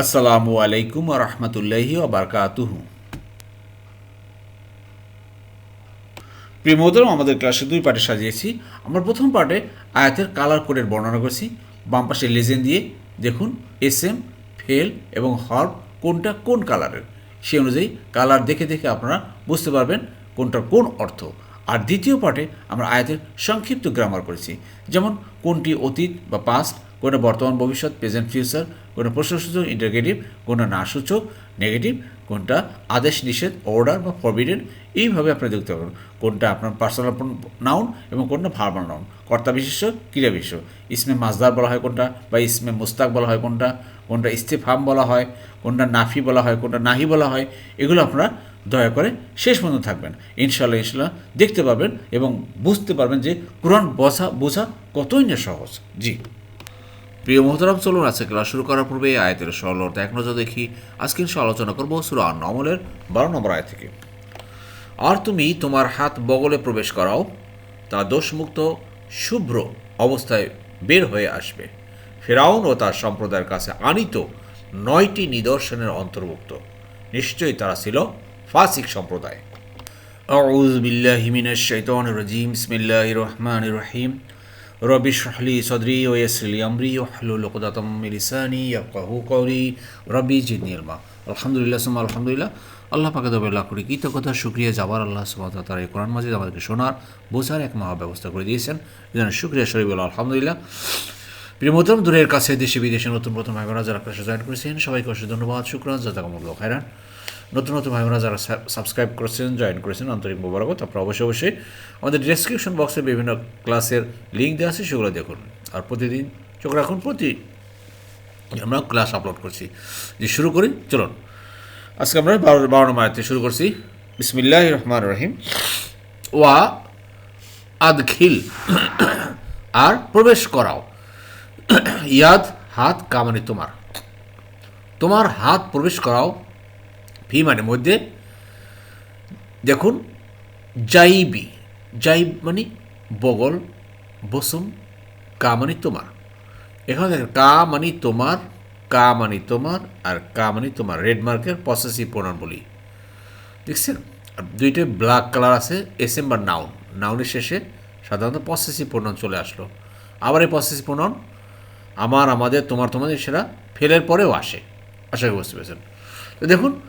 আসসালামু আলাইকুম রহমতুল্লাহি ওবরকাতুহু প্রিয় মোদরম আমাদের ক্লাসে দুই পার্টে সাজিয়েছি। আমরা প্রথম পার্টে আয়াতের কালার কোডের বর্ণনা করছি। বাম পাশে লেজেন দিয়ে দেখুন এস এম ফেল এবং হর্ব কোনটা কোন কালারের সেই অনুযায়ী কালার দেখে দেখে আপনারা বুঝতে পারবেন কোনটার কোন অর্থ। আর দ্বিতীয় পার্টে আমরা আয়াতের সংক্ষিপ্ত গ্রামার করেছি। যেমন, কোনটি অতীত বা পাস্ট কোনটা বর্তমান, ভবিষ্যৎ প্রেজেন্ট ফিউচার কোনটা প্রশ্নসূচক ইন্টারগেটিভ কোনটা না সূচক নেগেটিভ কোনটা আদেশ নিষেধ অর্ডার বা ফরবিডেন এইভাবে আপনি দেখতে পারবেন কোনটা আপনার পার্সোনাল নাউন এবং কোনটা ভার্বাল নাউন কর্তা বিশেষ ক্রিয়া বিশেষ ইসমে মাজদার বলা হয় কোনটা বা ইসমে মুস্তাক বলা হয় কোনটা কোনটা ইস্তেফাম বলা হয়, কোনটা নাফি বলা হয়, কোনটা নাহি বলা হয়, এগুলো আপনারা দয়া করে শেষ পর্যন্ত থাকবেন। ইনশাল্লাহ ইনশাল্লাহ দেখতে পাবেন এবং বুঝতে পারবেন যে কোরআন বোঝা বোঝা কতই না সহজ। জি। প্রিয় মোহতারাম চলুন আজকে ক্লাস শুরু করার পূর্বে এই আয়তের সরল অর্থ এক নজর দেখি আজকে ইনশা আলোচনা করবো সুরা নমলের বারো নম্বর আয় থেকে আর তুমি তোমার হাত বগলে প্রবেশ করাও তা দোষমুক্ত শুভ্র অবস্থায় বের হয়ে আসবে ফেরাউন ও তার সম্প্রদায়ের কাছে আনিত নয়টি নিদর্শনের অন্তর্ভুক্ত নিশ্চয়ই তারা ছিল ফাসিক সম্প্রদায় أعوذ بالله من الشيطان الرجيم بسم الله الرحمن الرحيم রবি শাহলি সদরি ও ইয়াসলি আমরি ও হালুল কুদাতম মিলিসানি ইয়াকাহু কৌরি রবি জিদনিলমা আলহামদুলিল্লাহ সুমা আলহামদুলিল্লাহ। আল্লাহ পাকে তবে লাভ করি কৃতজ্ঞতা সুক্রিয়া যাবার আল্লাহ সুবাহ তারা এই কোরআন মাজিদ আমাদেরকে শোনার, বোঝার এক মহা ব্যবস্থা করে দিয়েছেন। যেন সুক্রিয়া শরীফ আলহামদুলিল্লাহ। প্রিয়মতম দূরের কাছে, দেশে, বিদেশে নতুন প্রথম ভাইবোনা যারা ক্লাসে জয়েন করেছেন। সবাইকে অসংখ্য ধন্যবাদ, শুক্রান, জাজাকামুল্লাহ খায়রান। নতুন নতুন ভাইবোনা যারা সাবস্ক্রাইব করেছেন জয়েন করেছেন, আন্তরিক মোবারকত আপনারা অবশ্যই অবশ্যই আমাদের ডেসক্রিপশন বক্সে বিভিন্ন ক্লাসের লিঙ্ক দেওয়া আছে, সেগুলো দেখুন। আর প্রতিদিন চোখ রাখুন, প্রতি আমরা ক্লাস আপলোড করছি। যে শুরু করি, চলুন। আজকে আমরা বারো বারো নম্বর আয়াতে শুরু করছি। বিসমিল্লাহ রহমান রহিম। ওয়া আদখিল আর প্রবেশ করাও। ইয়াদ হাত কামানি তোমার। তোমার হাত প্রবেশ করাও। ফি মানে মধ্যে, দেখুন, জাইবি, জাইব মানে বগল বসুম কা মানে তোমার। এখন দেখেন, কা মানে তোমার, কা মানে তোমার, আর কা মানে তোমার। রেড মার্কের পসেসিভ প্রণাম বলি। দেখছেন? আর দুইটা ব্ল্যাক কালার আছে এস বা নাউন নাউনের শেষে সাধারণত পসেসিভ প্রণাম চলে আসলো। আবার এই পসেসিভ প্রণাম আমার, আমাদের, তোমার, তোমাদের, সেটা ফেলের পরেও আসে। আশা করি বুঝতে পেরেছেন। তো দেখুন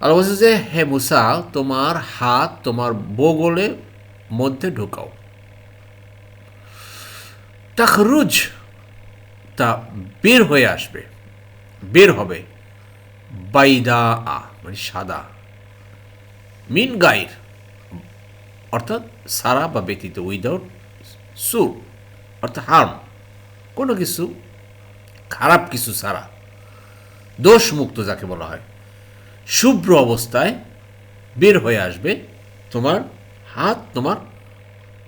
আর বলছে যে, হে মুসা, তোমার হাত, তোমার বগলে মধ্যে ঢুকাও। তাখরুজ তা বের হয়ে আসবে, বের হবে বাইদা আ মানে সাদা। মিন গাইর, অর্থাৎ সারা বা ব্যতীত উইদাউট সু, অর্থাৎ হার্ম কোনো কিছু, খারাপ কিছু সারা দোষমুক্ত যাকে বলা হয়। শুভ্র অবস্থায় বের হয়ে আসবে, তোমার হাত তোমার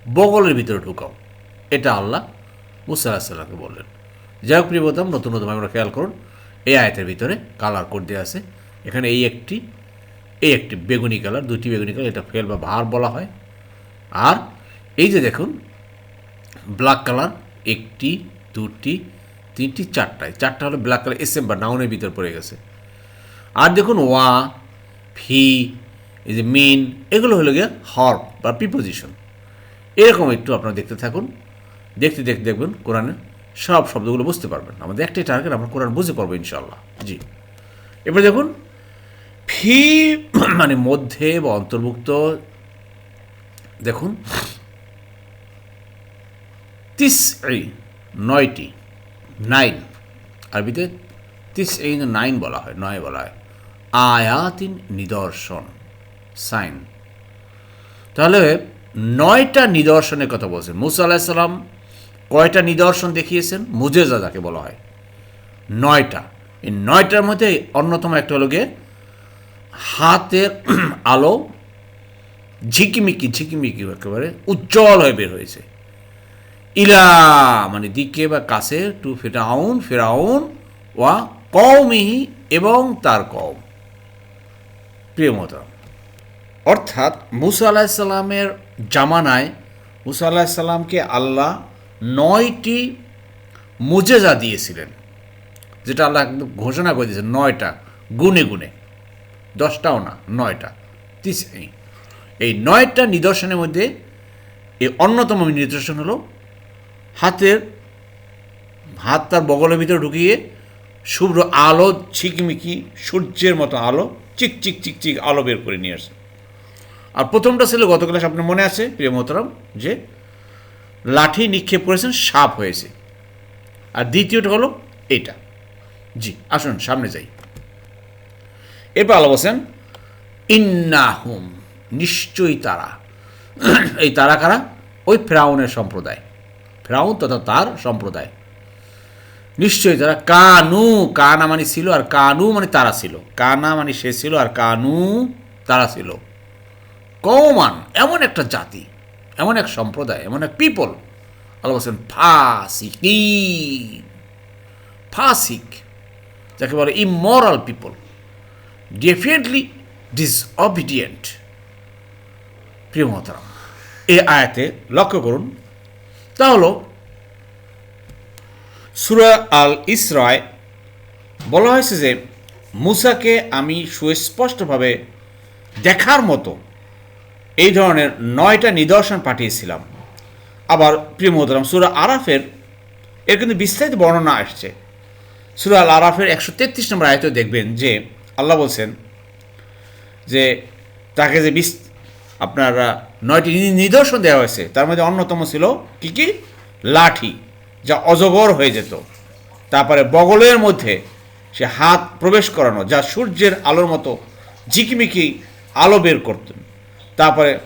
বগলের ভিতরে ঢুকাও। এটা আল্লাহ মুসা বললেন। যাই হোক প্রিয় বোতাম নতুন নতুন আমরা খেয়াল করুন, এই আয়তের ভিতরে কালার কোড দেওয়া আছে। এখানে এই একটি এই একটি বেগুনি কালার দুটি বেগুনি কালার, এটা ফেল বা ভার বলা হয়। আর এই যে দেখুন, ব্ল্যাক কালার, একটি, দুটি, তিনটি, চারটায়, চারটা হলো ব্ল্যাক কালার এস এম বা নাউনের ভিতর পড়ে গেছে। আর দেখুন ওয়া ফি এই যে মিন, এগুলো হলো গিয়ে হর্প বা প্রিপোজিশন। এরকম একটু আপনারা দেখতে থাকুন, দেখতে দেখতে দেখবেন কোরআনের সব শব্দগুলো বুঝতে পারবেন। আমাদের একটাই টার্গেট আমরা কোরআন বুঝতে পারব ইনশাল্লাহ জি। এবার দেখুন ফি মানে মধ্যে বা অন্তর্ভুক্ত, দেখুন তিস এই নয়টি, নাইন। আরবিতে তিস এই নাইন বলা হয়, নয় বলা হয়। আয়াতিন নিদর্শন, সাইন। তাহলে নয়টা নিদর্শনের কথা বলছেন মুসা আলাহিসাল্লাম কয়টা নিদর্শন দেখিয়েছেন? মুজেজা যাকে বলা হয়। নয়টা। এই নয়টার মধ্যে অন্যতম একটা হলো গিয়ে হাতের আলো ঝিকিমিকি ঝিকিমিকি একেবারে উজ্জ্বল হয়ে বের হয়েছে। ইলা মানে দিকে বা কাছে, টু ফেরাউন ফেরাউন ওয়া কৌমিহি এবং তার কম প্রিয়মতা অর্থাৎ মুসা আলাহিসাল্লামের জামানায় মুসা আলাহিসাল্লামকে আল্লাহ নয়টি মুজেজা দিয়েছিলেন, যেটা আল্লাহ ঘোষণা করে দিয়েছেন, নয়টা, গুনে গুনে। দশটাও না, নয়টা। এই নয়টা নিদর্শনের মধ্যে এই অন্যতম নিদর্শন হলো হাতের, হাত তার বগলের ভিতরে ঢুকিয়ে শুভ্র আলো, ঝিকমিকি, সূর্যের মতো আলো চিক চিক চিক চিক আলো বের করে নিয়ে আসে। আর প্রথমটা ছিল গত ক্লাস আপনার মনে আছে, প্রিয় মোহতরম, যে লাঠি নিক্ষেপ করেছেন, সাপ হয়েছে। আর দ্বিতীয়টা হলো এটা। জি, আসুন, সামনে যাই। এরপর আলো বলছেন ইন্নাহুম, নিশ্চয়ই তারা। এই তারা কারা? ওই ফ্রাউনের সম্প্রদায়। ফ্রাউন তথা তার সম্প্রদায়। নিশ্চয়ই তারা কানু, কানা মানে ছিল আর কানু মানে তারা ছিল। কানা মানে সে ছিল আর কানু তারা ছিল। কমান এমন একটা জাতি, এমন এক সম্প্রদায়, এমন এক পিপল আল্লাহ বলছেন ফাসিক ফাসিক, যাকে বলে ইমরাল পিপল ডেফিনেটলি ডিসঅবিডিয়েন্ট প্রিয় মহতারাম এ আয়াতে লক্ষ্য করুন। তা হলো সুরা আল ইসরায় বলা হয়েছে যে, মুসাকে আমি সুস্পষ্টভাবে দেখার মতো এই ধরনের নয়টা নিদর্শন পাঠিয়েছিলাম। আবার প্রিয় সুরা আরাফের এর কিন্তু বিস্তারিত বর্ণনা আসছে। সুরা আল আরাফের একশো তেত্রিশ নম্বর আয়তে দেখবেন যে, আল্লাহ বলছেন যে, তাকে যে বিস আপনার নয়টি নিদর্শন দেওয়া হয়েছে, তার মধ্যে অন্যতম ছিল কি কি? লাঠি। যা অজগর হয়ে যেত। তারপরে বগলের মধ্যে সে হাত প্রবেশ করানো, যা সূর্যের আলোর মতো ঝিকিমিকি আলো বের করতেন। তারপরে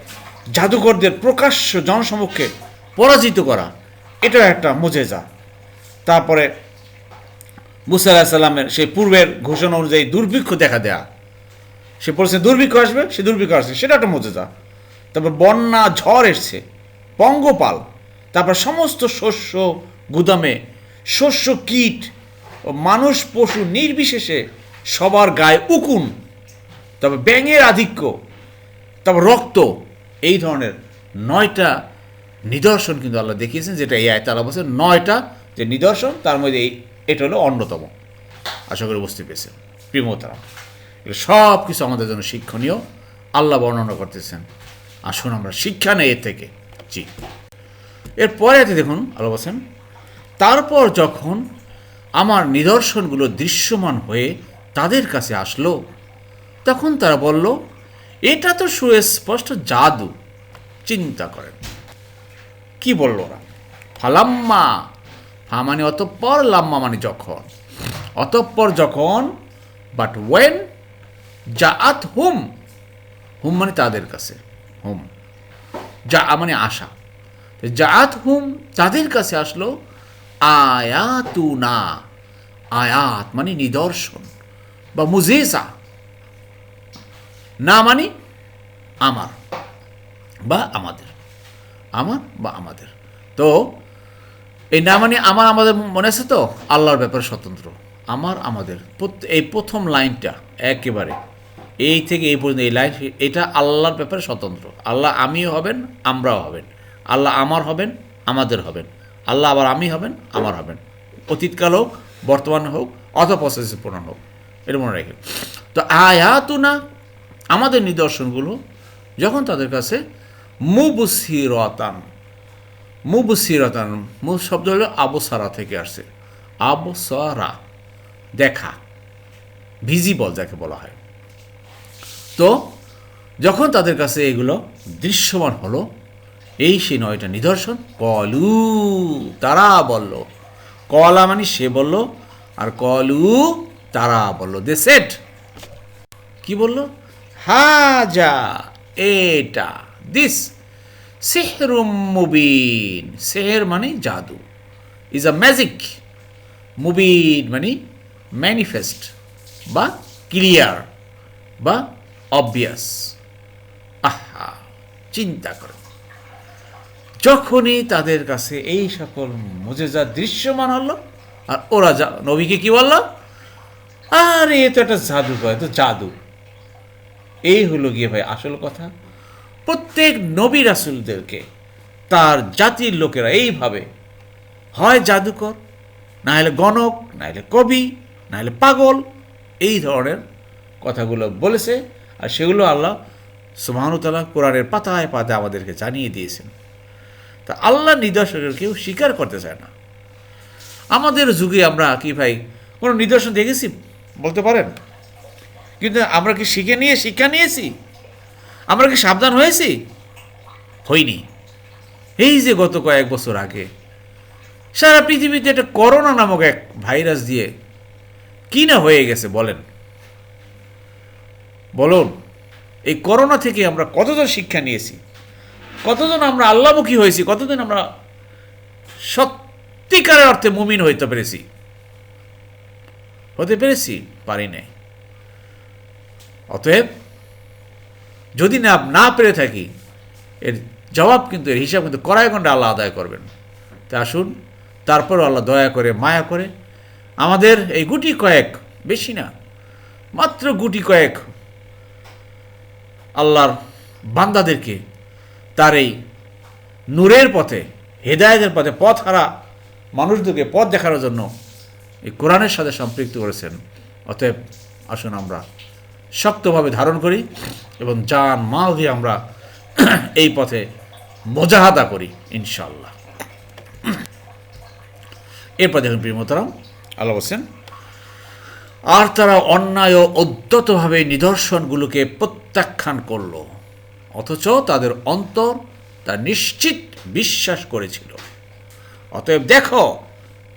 জাদুকরদের প্রকাশ্য জনসমক্ষে পরাজিত করা, এটাও একটা মোজেজা। তারপরে মুসা সেই পূর্বের ঘোষণা অনুযায়ী দুর্ভিক্ষ দেখা দেয়া। সে বলছে, দুর্ভিক্ষ আসবে? সে দুর্ভিক্ষ আসছে। সেটা একটা মজেদা তারপর বন্যা, ঝড় এসছে, পঙ্গপাল, তারপর সমস্ত শস্য গুদামে শস্য, কীট ও মানুষ, পশু নির্বিশেষে সবার গায়ে উকুন। তবে ব্যাঙের আধিক্য তারপর রক্ত, এই ধরনের নয়টা নিদর্শন কিন্তু আল্লাহ দেখিয়েছেন, যেটা এই আয়তা আল্লাহ বলছেন, নয়টা যে নিদর্শন, তার মধ্যে এই এটা হলো অন্যতম। আশা করি বুঝতে পেরেছেন। প্রিমতারা এগুলো সব কিছু আমাদের জন্য শিক্ষণীয়। আল্লাহ বর্ণনা করতেছেন। আসুন আমরা শিক্ষা নেই এর থেকে। জি। এরপরে দেখুন, আল্লাহ বলছেন তারপর যখন আমার নিদর্শনগুলো দৃশ্যমান হয়ে তাদের কাছে আসলো, তখন তারা বলল, এটা তো সুস্পষ্ট জাদু। চিন্তা করেন। কি বলল ওরা? ফালাম্মা। ফা মানে অতঃপর লাম্মা মানে যখন। অতঃপর যখন বাট ওয়েন জাআত হুম। হুম মানে তাদের কাছে। হুম। যা মানে আশা। জাআত হুম তাদের কাছে আসলো। আয়াতুনা আয়াত মানে নিদর্শন বা মুজিসা না মানে আমার বা আমাদের, আমার বা আমাদের। তো এই না মানে আমার আমাদের মনে আছে তো? আল্লাহর ব্যাপারে স্বতন্ত্র। আমার, আমাদের। এই প্রথম লাইনটা একেবারে, এই থেকে এই পর্যন্ত এই লাইন, এটা আল্লাহর ব্যাপারে স্বতন্ত্র। আল্লাহ আমিও হবেন, আমরাও হবেন। আল্লাহ আমার হবেন, আমাদের হবেন। আল্লাহ আবার আমি হবেন, আমার হবেন। অতীতকাল হোক, বর্তমান হোক, অথবা হোক। এটা মনে রাখেন। তো আয়াতুনা, আমাদের নিদর্শনগুলো যখন তাদের কাছে মুবসিরতান মুবসিরতান, মু শব্দ হলো আবসারা থেকে আসছে। আবসারা, দেখা ভিজিবল যাকে বলা হয়। তো যখন তাদের কাছে এগুলো দৃশ্যমান হলো এই সেই নয়টা নিদর্শন। কলু, তারা বলল। কলা মানে সে বলল, আর কলু, তারা বলল। দে সেট কি বলল? হাজা, এটা দিস সেহরুম মুবিন। সেহের মানে জাদু। ইজ আ ম্যাজিক মুবিন মানে ম্যানিফেস্ট বা ক্লিয়ার বা অবভিয়াস আহা, চিন্তা করো। যখনই তাদের কাছে এই সকল মজেজা দৃশ্যমান হলো, আর ওরা যা, নবীকে কি বলল? আরে, এ তো একটা জাদু কয় তো জাদু। এই হলো গিয়ে ভাই আসল কথা। প্রত্যেক নবী রাসুলদেরকে, তার জাতির লোকেরা এইভাবে, হয় জাদুকর না হলে গণক না হলে কবি, নাহলে পাগল, এই ধরনের কথাগুলো বলেছে, আর সেগুলো আল্লাহ সুমানুতালা কোরআনের পাতায় পাতায় আমাদেরকে জানিয়ে দিয়েছেন। তা আল্লাহ নিদর্শনের কেউ স্বীকার করতে চায় না। আমাদের যুগে আমরা কি ভাই, কোনো নিদর্শন দেখেছি? বলতে পারেন? কিন্তু আমরা কি শিখে নিয়ে, শিক্ষা নিয়েছি? আমরা কি সাবধান হয়েছি? হইনি এই যে গত কয়েক বছর আগে, সারা পৃথিবীতে একটা করোনা নামক এক ভাইরাস দিয়ে কি না হয়ে গেছে বলেন? বলুন, এই করোনা থেকে আমরা কতজন শিক্ষা নিয়েছি? কতজন আমরা আল্লামুখী হয়েছি, কতদিন আমরা সত্যিকারের অর্থে মুমিন হইতে পেরেছি? হতে পেরেছি? পারি নাই। অতএব, যদি না না পেরে থাকি, এর জবাব কিন্তু, এর হিসাব কিন্তু কড়াই ঘণ্টা আল্লাহ আদায় করবেন। তা আসুন তারপর আল্লাহ দয়া করে, মায়া করে, আমাদের এই গুটি কয়েক, বেশি না, মাত্র গুটি কয়েক, আল্লাহর বান্দাদেরকে তার এই নূরের পথে, হেদায়তের পথে পথ হারা মানুষদেরকে পথ দেখানোর জন্য এই কোরআনের সাথে সম্পৃক্ত করেছেন। অতএব আসুন আমরা শক্তভাবে ধারণ করি এবং জান, মাল দিয়ে আমরা এই পথে মোজাহাদা করি ইনশাল্লাহ এরপর দেখুন প্রিয়মতরাম আল্লাহ হোসেন আর তারা অন্যায় ও অদ্যতভাবে নিদর্শনগুলোকে প্রত্যাখ্যান করল। অথচ তাদের অন্তর তা নিশ্চিত বিশ্বাস করেছিল। অতএব দেখো,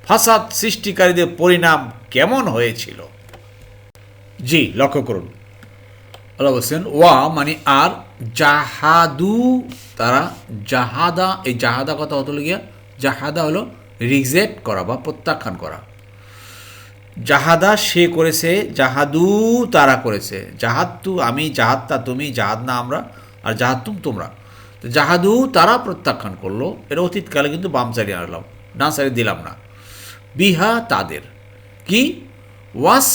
ফাসাদ সৃষ্টিকারীদের পরিণাম কেমন হয়েছিল। জি, লক্ষ্য করুন। বলছেন, ওয়া মানে আর জাহাদু তারা জাহাদা, এই জাহাদা কথা হতো গিয়া, জাহাদা হলো রিজেক্ট করা বা প্রত্যাখ্যান করা। জাহাদা সে করেছে, জাহাদু তারা করেছে। জাহাদতু আমি জাহাদতা তুমি, জাহাদ না আমরা আর জাহাতুম তোমরা। জাহাদু তারা প্রত্যাখ্যান করল। এটা অতীতকালে কিন্তু বাম সাইডে আনলাম, ডান সাইডে দিলাম না। বিহা তাদের। কি? ওয়াস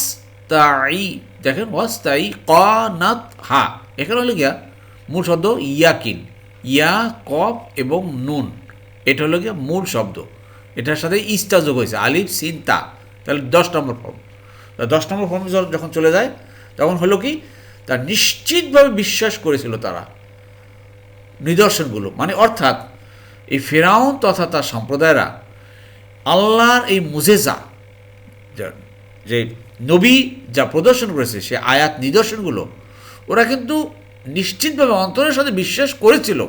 তাই দেখেন ওয়াস তাই ক কনাত হা। এখানে হলো গিয়া মূল শব্দ ইয়াকিন। ইয়া, কফ এবং নুন। এটা হলো গিয়া মূল শব্দ। এটার সাথে ইস্তা যোগ হয়েছে, আলিফ, সিন, তা। তাহলে দশ নম্বর ফর্ম দশ নম্বর ফর্ম যখন চলে যায়, তখন হলো কি? তা নিশ্চিতভাবে বিশ্বাস করেছিল তারা। নিদর্শনগুলো মানে অর্থাৎ এই ফেরাউন তথা তার সম্প্রদায়রা আল্লাহর এই মুজেজা, যা- নবী যা প্রদর্শন করেছে, সে আয়াত নিদর্শনগুলো, ওরা কিন্তু নিশ্চিতভাবে অন্তরের সাথে বিশ্বাস করেছিল।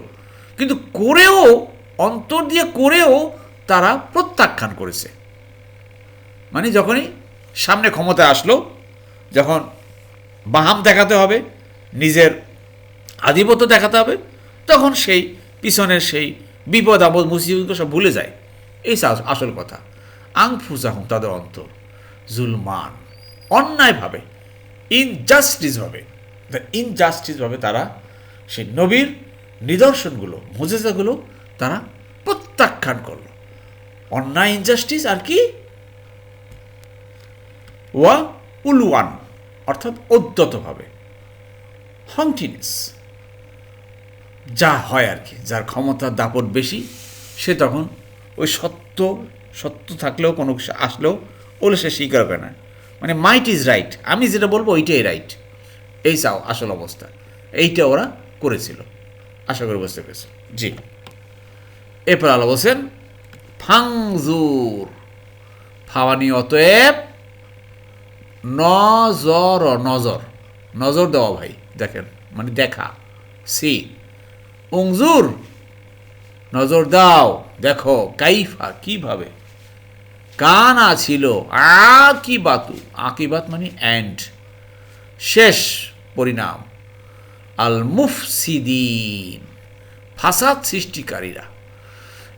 কিন্তু করেও, অন্তর দিয়ে করেও তারা প্রত্যাখ্যান করেছে। মানে যখনই সামনে ক্ষমতায় আসলো, যখন বাহাম দেখাতে হবে, নিজের আধিপত্য দেখাতে হবে তখন সেই পিছনের সেই বিপদ আপদ মুসিবতকে সব ভুলে যায়। এই আসল কথা। আং ফুসাহুম তাদের অন্তর। জুলমান। অন্যায়ভাবে। ইনজাস্টিসভাবে ইনজাস্টিসভাবে তারা সেই নবীর নিদর্শনগুলো, মুজেজাগুলো তারা প্রত্যাখ্যান করল। অন্যায় ইনজাস্টিস আর কি? ওয়া উলওয়ান অর্থাৎ অদ্যতভাবে হংটিনেস যা হয় আর কি, যার ক্ষমতার দাপট বেশি, সে তখন ওই সত্য সত্য থাকলেও কোনো কিছু আসলেও ওগুলো সে স্বীকার করে না। মানে মাইট ইজ রাইট আমি যেটা বলব ওইটাই রাইট এই চাও আসল অবস্থা, এইটা ওরা করেছিল। আশা করি বুঝতে পেরেছে জি। এরপর আলো বলছেন, ফাংজুর। ফাওয়ানি অতএব নজর নজর নজর দেওয়া ভাই, দেখেন মানে দেখা, সি। উংজুর নজর দাও, দেখো কাইফা কীভাবে। কানা ছিল আকিবাতু, আকিবাত মানে অ্যান্ড শেষ পরিণাম। আল মুফসিদিন, ফাসাদ সৃষ্টিকারীরা।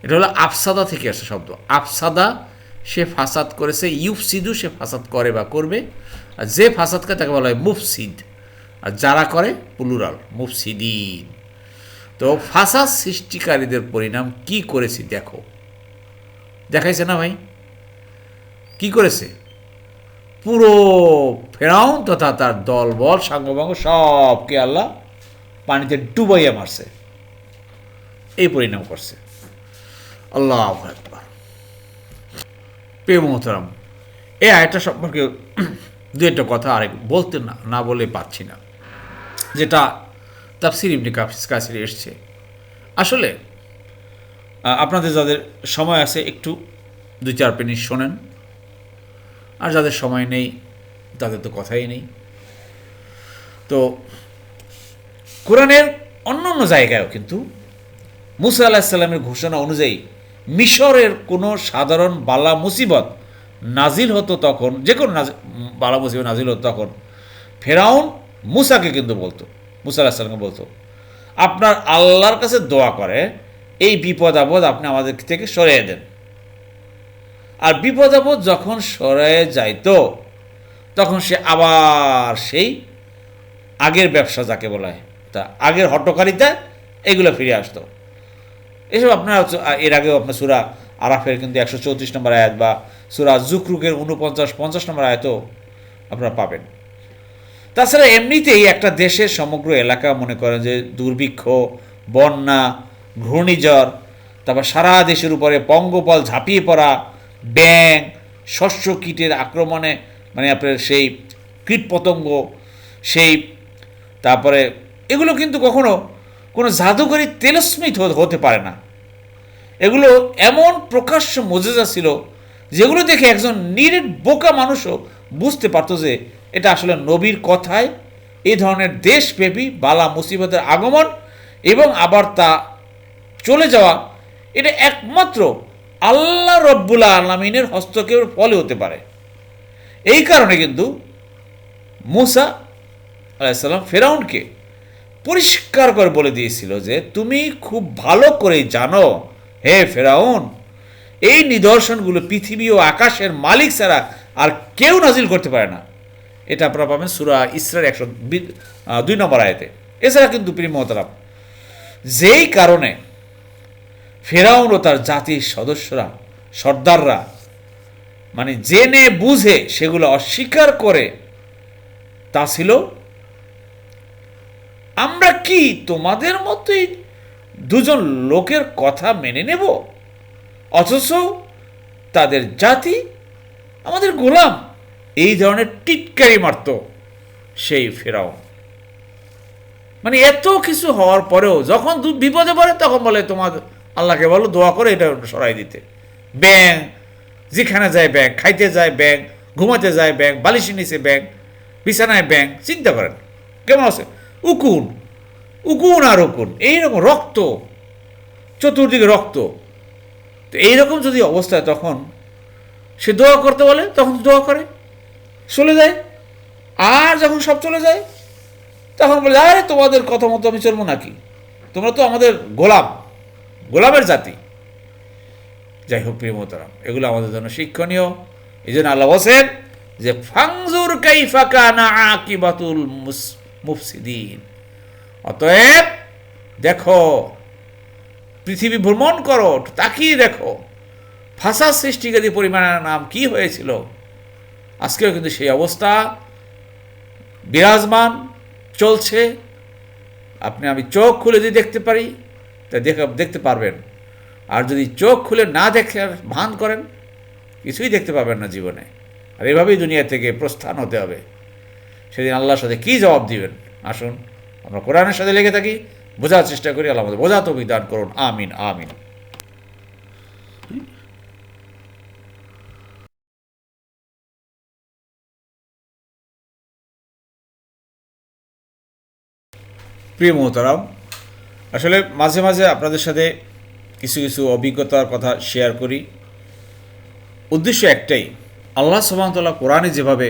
এটা হলো আফসাদা থেকে আসে শব্দ। আফসাদা সে ফাসাদ করেছে, ইউফসিদু সে ফাসাদ করে বা করবে, আর যে ফাসাদ করে তাকে বলা হয় মুফসিদ। আর যারা করে পুলুরাল মুফসিদিন। তো ফাসাদ সৃষ্টিকারীদের পরিণাম কি করেছি দেখো। দেখাইছে না ভাই? কি করেছে? পুরো ফেরাউন তথা তার দল বল সাঙ্গবাঙ্গ সবকে আল্লাহ পানিতে ডুবাইয়া মারছে। এই পরিণাম করছে। আল্লাহ একবার প্রেম মোহতারাম, এই আয়টা সম্পর্কে দু একটা কথা আরেক বলতে না না বলে পাচ্ছি না। যেটা তাফসির ইবনে কাসির এসছে। আসলে আপনাদের যাদের সময় আছে, একটু দুই চার পেনি শোনেন। আর যাদের সময় নেই, তাদের তো কথাই নেই। তো, কোরআনের অন্য অন্য জায়গায়ও কিন্তু মুসা আলাহিসাল্লামের ঘোষণা অনুযায়ী মিশরের কোনো সাধারণ বালা মুসিবত নাজিল হতো তখন, যে কোনো বালা মুসিবত নাজিল হতো তখন, ফেরাউন মুসাকে কিন্তু বলতো। মুসা বলতো, আপনার আল্লাহর কাছে দোয়া করে, এই বিপদ আপদ আপনি আমাদের থেকে সরিয়ে দেন। আর বিপদ আপদ যখন সরে যাইতো, তখন সে আবার সেই আগের ব্যবসা যাকে বলা হয়, তা আগের হটকারিতা, এগুলো ফিরে আসতো। এসব আপনার এর আগেও আপনার সুরা আরাফের কিন্তু একশো চৌত্রিশ নম্বর আয়াত বা সুরা জুকরুকের উনপঞ্চাশ পঞ্চাশ নম্বর আয়াতও আপনারা পাবেন। তাছাড়া এমনিতেই একটা দেশের সমগ্র এলাকা মনে করেন যে দুর্ভিক্ষ, বন্যা, ঘূর্ণিঝড়, তারপর সারা দেশের উপরে পঙ্গপাল ঝাঁপিয়ে পড়া ব্যাং শস্য কীটের আক্রমণে মানে আপনার সেই কীটপতঙ্গ, সেই তারপরে এগুলো কিন্তু কখনো কোনো জাদুকরী তেলস্মিত হতে- পারে না। এগুলো এমন প্রকাশ্য মজেজা ছিল যেগুলো দেখে একজন নিরেট বোকা মানুষও বুঝতে পারতো যে এটা আসলে নবীর কথায় এই ধরনের দেশব্যাপী বালা মুসিবতের আগমন এবং আবার তা চলে যাওয়া, এটা একমাত্র আল্লাহ রব্বুল আলমিনের হস্তক্ষেপের ফলে হতে পারে। এই কারণে কিন্তু মুসা আলাইসাল্লাম ফেরাউনকে পরিষ্কার করে বলে দিয়েছিল যে, তুমি খুব ভালো করে জানো, হে ফেরাউন, এই নিদর্শনগুলো পৃথিবী ও আকাশের মালিক ছাড়া আর কেউ নাজিল করতে পারে না। এটা আপনারা পাবেন সুরা ইসরার একশো দুই নম্বর আয়তে। এছাড়া কিন্তু প্রিয় মহতারাম, যেই কারণে ফেরাউন ও তার জাতির সদস্যরা, সর্দাররা মানে জেনে বুঝে সেগুলো অস্বীকার করে, তা ছিল, আমরা কি তোমাদের মতোই দুজন লোকের কথা মেনে নেব? অথচ তাদের জাতি আমাদের গোলাম। এই ধরনের টিটকারি মারত সেই ফেরাও। মানে এত কিছু হওয়ার পরেও যখন বিপদে পড়ে তখন বলে, তোমার আল্লাহকে বলো, দোয়া করে এটা সরাই দিতে। ব্যাং যেখানে যায় ব্যাং খাইতে যায় ব্যাং ঘুমাতে যায় ব্যাং বালিশে নিচে ব্যাং বিছানায় ব্যাং চিন্তা করেন। কেমন আছে? উকুন উকুন আর উকুন, এইরকম রক্ত, চতুর্দিকে রক্ত। তো এইরকম যদি অবস্থায় তখন সে দোয়া করতে বলে, তখন দোয়া করে। চলে যায়। আর যখন সব চলে যায়, তখন বলে, আরে, তোমাদের কথা মতো আমি চলবো নাকি? তোমরা তো আমাদের গোলাম, গোলামের জাতি। যাই হোক, প্রিয় মোহতারাম এগুলো আমাদের জন্য শিক্ষণীয়। এই জন্য আল্লাহ বলছেন যে ফাংজুর কাইফাকা না আকিবাতুল মুফসিদিন। অতএব, দেখো, পৃথিবী ভ্রমণ করো, তাকিয়ে দেখো ভাষা সৃষ্টিকারী পরিমাণের নাম কি হয়েছিল? আজকেও কিন্তু সেই অবস্থা। বিরাজমান, চলছে। আপনি, আমি চোখ খুলে যদি দেখতে পারি, তা দেখা, দেখতে পারবেন। আর যদি চোখ খুলে না দেখে ভান করেন, কিছুই দেখতে পাবেন না জীবনে। আর এভাবেই দুনিয়া থেকে প্রস্থান হতে হবে। সেদিন আল্লাহর সাথে কী জবাব দিবেন? আসুন, আমরা কোরআনের সাথে লেগে থাকি, বোঝার চেষ্টা করি, আল্লাহ আমাদের বোঝা তো বিধান করুন। আমিন আমিন। প্রিয় মোহতারাম, আসলে মাঝে মাঝে আপনাদের সাথে কিছু কিছু অভিজ্ঞতার কথা শেয়ার করি। উদ্দেশ্য একটাই, আল্লাহ সুবাহতাল্লাহ কোরআনে যেভাবে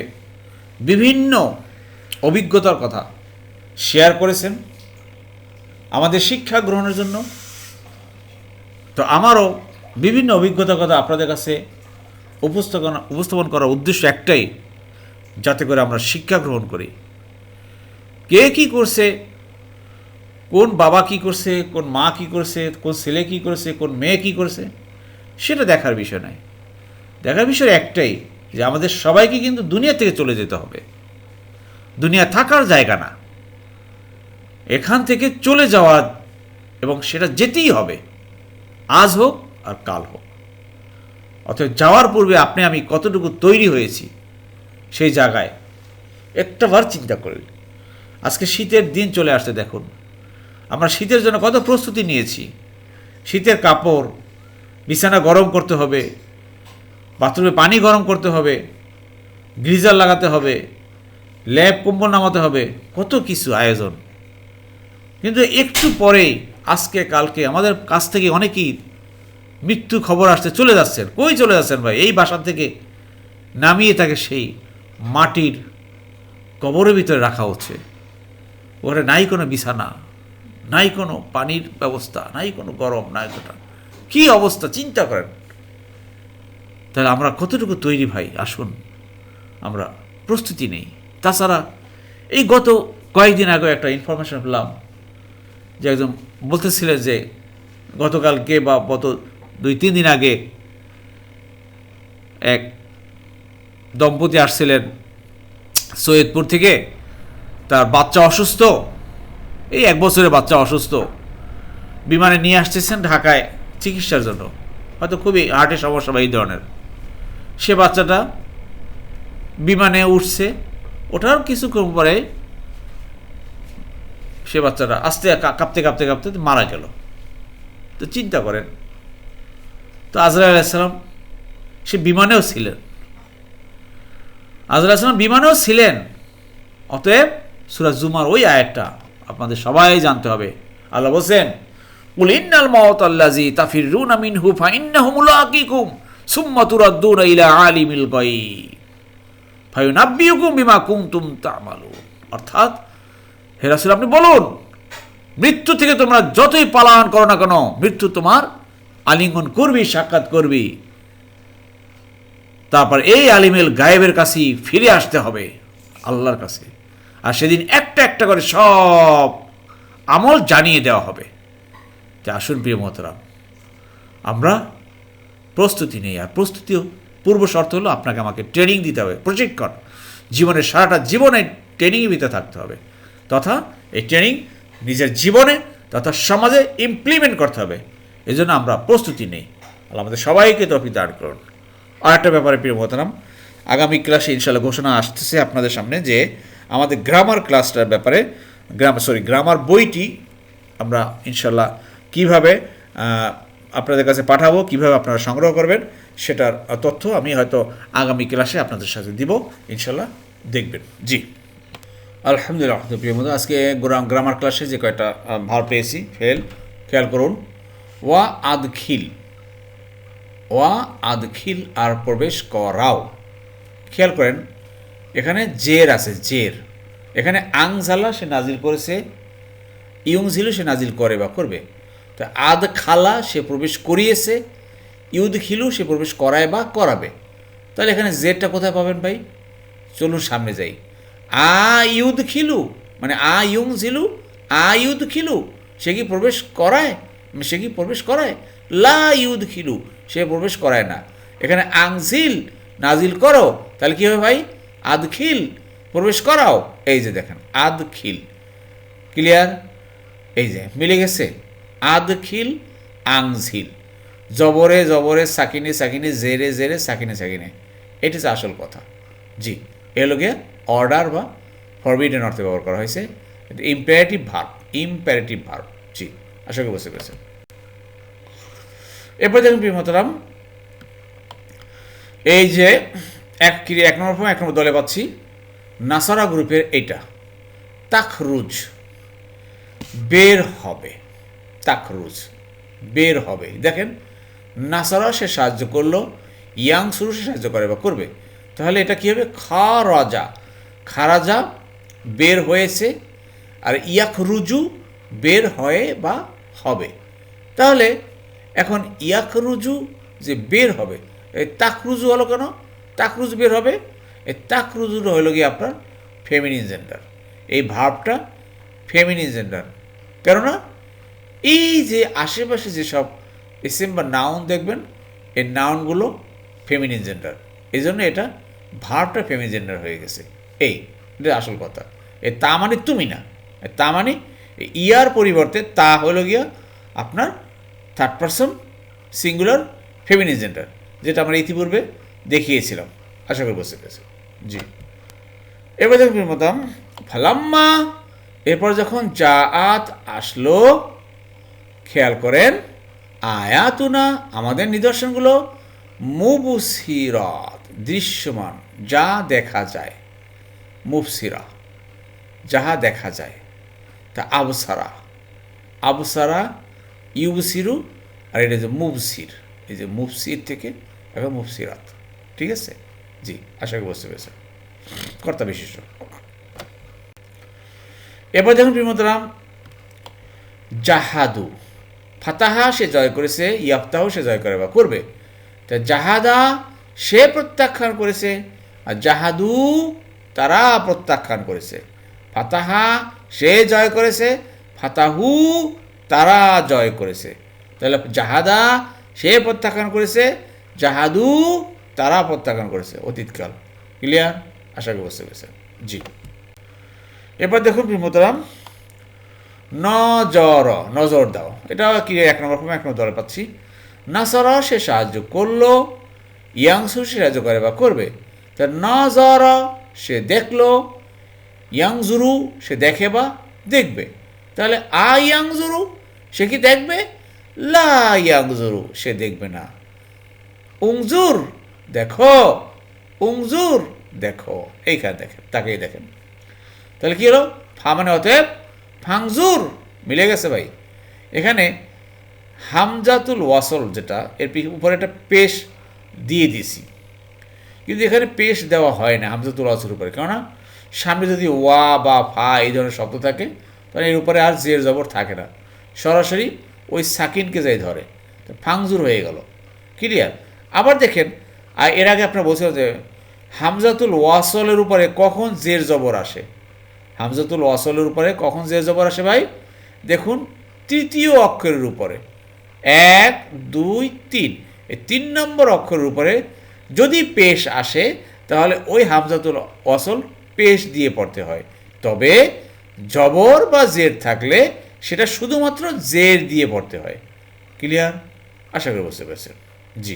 বিভিন্ন অভিজ্ঞতার কথা শেয়ার করেছেন, আমাদের শিক্ষা গ্রহণের জন্য, তো আমারও বিভিন্ন অভিজ্ঞতার কথা আপনাদের কাছে উপস্থাপন উপস্থাপন করার উদ্দেশ্য একটাই, যাতে করে আমরা শিক্ষা গ্রহণ করি। কে কী করছে কোন বাবা কি করছে, কোন মা কি করছে, কোন ছেলে কি করছে, কোন মেয়ে কি করছে, সেটা দেখার বিষয় নয়। দেখার বিষয় একটাই যে আমাদের সবাইকে কিন্তু দুনিয়া থেকে চলে যেতে হবে। দুনিয়া থাকার জায়গা না। এখান থেকে চলে যাওয়া এবং সেটা যেতেই হবে। আজ হোক আর কাল হোক। অথবা যাওয়ার পূর্বে আপনি আমি কতটুকু তৈরি হয়েছি সেই জায়গায় একটাবার চিন্তা করি আজকে শীতের দিন চলে আসছে, দেখুন। আমরা শীতের জন্য কত প্রস্তুতি নিয়েছি। শীতের কাপড়, বিছানা গরম করতে হবে, বাথরুমে পানি গরম করতে হবে গ্রিজার লাগাতে হবে, ল্যাব কম্বল নামাতে হবে, কত কিছু আয়োজন। কিন্তু একটু পরেই আজকে, কালকে আমাদের কাছ থেকে অনেকেই মৃত্যু খবর আসতে চলে যাচ্ছেন। কই চলে যাচ্ছেন ভাই? এই বাসা থেকে নামিয়ে তাকে সেই মাটির কবরের ভিতরে রাখা হচ্ছে। ওখানে নাই কোনো বিছানা। নাই কোনো পানির ব্যবস্থা, নাই কোনো গরম, নাই কোটা কী অবস্থা? চিন্তা করেন। তাহলে আমরা কতটুকু তৈরি ভাই? আসুন, আমরা প্রস্তুতি নেই। তাছাড়া এই গত কয়েকদিন আগে একটা ইনফরমেশন পেলাম যে একজন বলতেছিলেন যে গতকালকে বা গত দুই, তিন দিন আগে এক দম্পতি আসছিলেন সৈয়দপুর থেকে। তার বাচ্চা অসুস্থ। এই এক বছরের বাচ্চা অসুস্থ। বিমানে নিয়ে আসতেছেন ঢাকায় চিকিৎসার জন্য। হয়তো খুবই হার্টের সমস্যা বা এই ধরনের। সে বাচ্চাটা বিমানে উঠছে। ওঠার কিছুক্ষণ পরে সে বাচ্চাটা আস্তে কাঁপতে কাঁপতে কাঁপতে মারা গেল। তো চিন্তা করেন, তো আজরা আলাইসালাম সে বিমানেও ছিলেন। আজরা আলাইসালাম বিমানেও ছিলেন। অতএব সুরাজ জুমার ওই আয়াতটা আপনাদের সবাই জানতে হবে। আল্লাহ বলছেন ফাইন্নাহু মুলাকিকুম সুম্মা তুরাদ্দুনা ইলা আলিমিল বিমা তা'মালুন। অর্থাৎ, হে রাসূল, আপনি বলুন, মৃত্যু থেকে তোমরা যতই পালায়ন করো না কেন, মৃত্যু তোমার আলিঙ্গন করবি, সাক্ষাৎ করবি। তারপর এই আলিমেল গায়েবের কাছে ফিরে আসতে হবে, আল্লাহর কাছে। আর সেদিন একটা একটা করে সব আমল জানিয়ে দেওয়া হবে। যে আসুন প্রিয় মতরাম আমরা প্রস্তুতি নেই। আর প্রস্তুতিও পূর্ব শর্ত হলো আপনাকে আমাকে ট্রেনিং দিতে হবে, প্রশিক্ষণ। জীবনের সারাটা জীবনে ট্রেনিংয়ের ভিতরে থাকতে হবে। তথা এই ট্রেনিং নিজের জীবনে তথা সমাজে ইমপ্লিমেন্ট করতে হবে। এই জন্য আমরা প্রস্তুতি নেই। আমাদের সবাইকে তফি দাঁড় করুন। আর একটা ব্যাপারে প্রিয় মহতারাম আগামী ক্লাসে ইনশাল্লাহ ঘোষণা আসতেছে আপনাদের সামনে যে আমাদের গ্রামার ক্লাসটার ব্যাপারে গ্রাম সরি গ্রামার বইটি আমরা ইনশাল্লাহ কীভাবে আপনাদের কাছে পাঠাবো কীভাবে আপনারা সংগ্রহ করবেন সেটার তথ্য আমি হয়তো আগামী ক্লাসে আপনাদের সাথে দিব ইনশাল্লাহ দেখবেন। জি। আলহামদুলিল্লাহ প্রিয় মতো আজকে গ্রাম- গ্রামার ক্লাসে যে আহ, ভার পেয়েছি ফেল খেয়াল করুন। ওয়া আদখিল ওয়া আদখিল আর প্রবেশ করাও। খেয়াল করেন এখানে জের আছে, জের। এখানে আং আংজালা সে নাজিল করেছে ইউংজিলু সে নাজিল করে বা করবে। তো আদ খালা সে প্রবেশ করিয়েছে, ইউদ খিলু সে প্রবেশ করায় বা করাবে। তাহলে এখানে জেরটা কোথায় পাবেন ভাই? চলুন সামনে যাই। আ ইউদ খিলু মানে আ ইউং ঝিলু, আ ইউদ খিলু, সে কি প্রবেশ করায়? সে কি প্রবেশ করায়? লা ইউদ খিলু, সে প্রবেশ করায় না। এখানে আংজিল নাজিল করো, তাহলে কী হবে ভাই? আদখিল, প্রবেশ করাও। এই যে দেখেন, আদখিল। ক্লিয়ার এই যে, মিলে গেছে। আদখিল, আংঝিল। জবরে জবরে, সাকিনে সাকিনে, জেরে জেরে, সাকিনে সাকিনে। এটি হচ্ছে আসল কথা। জি এগুলোকে অর্ডার বা ফরবিডেন অর্থে ব্যবহার করা হয়েছে। ইম্পারেটিভ ভার্ব ইম্পারেটিভ ভার্ব জি, আশা করি বুঝতে পেরেছেন। এরপর দেখুন প্রিয়মতরাম এই যে এক এক নম্বর ফর্ম, এক নম্বর দলে পাচ্ছি। নাসারা গ্রুপের এটা। তাকরুজ বের হবে। তাকরুজ বের হবে। দেখেন নাসারা সে সাহায্য করল ইয়াং শুরু সে সাহায্য করে বা করবে। তাহলে এটা কী হবে? খা রাজা খারাজা বের হয়েছে আর ইয়াক রুজু বের হয়ে বা হবে। তাহলে এখন ইয়াক রুজু যে বের হবে, এই তাকরুজু হলো কেন? তাকরুজু বের হবে। এই তাকরুজুটা হলো কি আপনার ফেমিনিন জেন্ডার এই ভাবটা ফেমিনিন জেন্ডার কেননা এই যে আশেপাশে যেসব এসএম বা নাউন দেখবেন, এই নাউনগুলো ফেমিনিন জেন্ডার এই জন্য এটা ভাবটা ফেমিনিন জেন্ডার হয়ে গেছে। এই, এটা আসল কথা। এ তা মানে তুমি না। তা মানে ইয়ার পরিবর্তে তা হলো গিয়া আপনার third person singular feminine gender যেটা আমরা ইতিপূর্বে দেখিয়েছিলাম। আশা করি বুঝতে পেরেছি জি। এবার দেখুন মতাম ফালাম্মা, এরপর যখন জাআত আসলো, খেয়াল করেন, আয়াতুনা, আমাদের নিদর্শনগুলো, মুবসিরাত, দৃশ্যমান, যা দেখা যায়। মুবসিরা, যাহা দেখা যায়। তা আবসারা আবসারা ইউবসিরু, আর এটা যে মুবসির, এই যে মুবসির থেকে এখন মুবসিরাত। ঠিক আছে? জি, আশা করি বুঝতে পেরেছেন। কর্তা বিশিষ্ট। এবার দেখুন প্রিমতরাম জাহাদু। ফাতাহা সে জয় করেছে, ইয়াফতাহু সে জয় করে বা করবে। তা জাহাদা সে প্রত্যাখ্যান করেছে, আর জাহাদু তারা প্রত্যাখ্যান করেছে। ফাতাহা সে জয় করেছে, ফাতাহু তারা জয় করেছে। তাহলে জাহাদা সে প্রত্যাখ্যান করেছে, জাহাদু তারা প্রত্যাখ্যান করেছে অতীতকাল। ক্লিয়ার? আশা করি বুঝতে পেরেছেন। জি। এবার দেখুন প্রিমতরাম নজর নজর দাও। এটা কি এক নম্বর এক নম্বর দলে পাচ্ছি। নাসর সে সাহায্য করল, ইয়াংসু সে সাহায্য করে বা করবে। তা নজর সে দেখল, ইয়াংজুরু সে দেখে বা দেখবে। তাহলে আ ইয়াংজুরু সে কি দেখবে? লা ইয়াংজুরু সে দেখবে না। উংজুর দেখো, উংজুর দেখো, এইখানে দেখেন, তাকেই দেখেন। তাহলে কি হলো? ফা মানে অতএব ফাংজুর, মিলে গেছে ভাই। এখানে হামজাতুল ওয়াসল যেটা, এর উপরে একটা পেশ দিয়ে দিছি কিন্তু এখানে পেশ দেওয়া হয় না হামজাতুল ওয়াসল উপরে, কেননা সামনে যদি ওয়া বা ফা এই ধরনের শব্দ থাকে, তাহলে এর উপরে আর জের জবর থাকে না। সরাসরি ওই সাকিনকে যাই ধরে। ফাংজুর হয়ে গেল। ক্লিয়ার? আবার দেখেন আর এর আগে আপনার বলছিলেন যে হামজাতুল ওয়াসলের উপরে কখন জের জবর আসে? হামজাতুল ওয়াসলের উপরে কখন জের জবর আসে ভাই? দেখুন, তৃতীয় অক্ষরের উপরে। এক, দুই, তিন। এই তিন নম্বর অক্ষরের উপরে যদি পেশ আসে, তাহলে ওই হামজাতুল ওয়াসল পেশ দিয়ে পড়তে হয়। তবে জবর বা জের থাকলে সেটা শুধুমাত্র জের দিয়ে পড়তে হয়। ক্লিয়ার? আশা করি বুঝতে পেরেছেন। জি।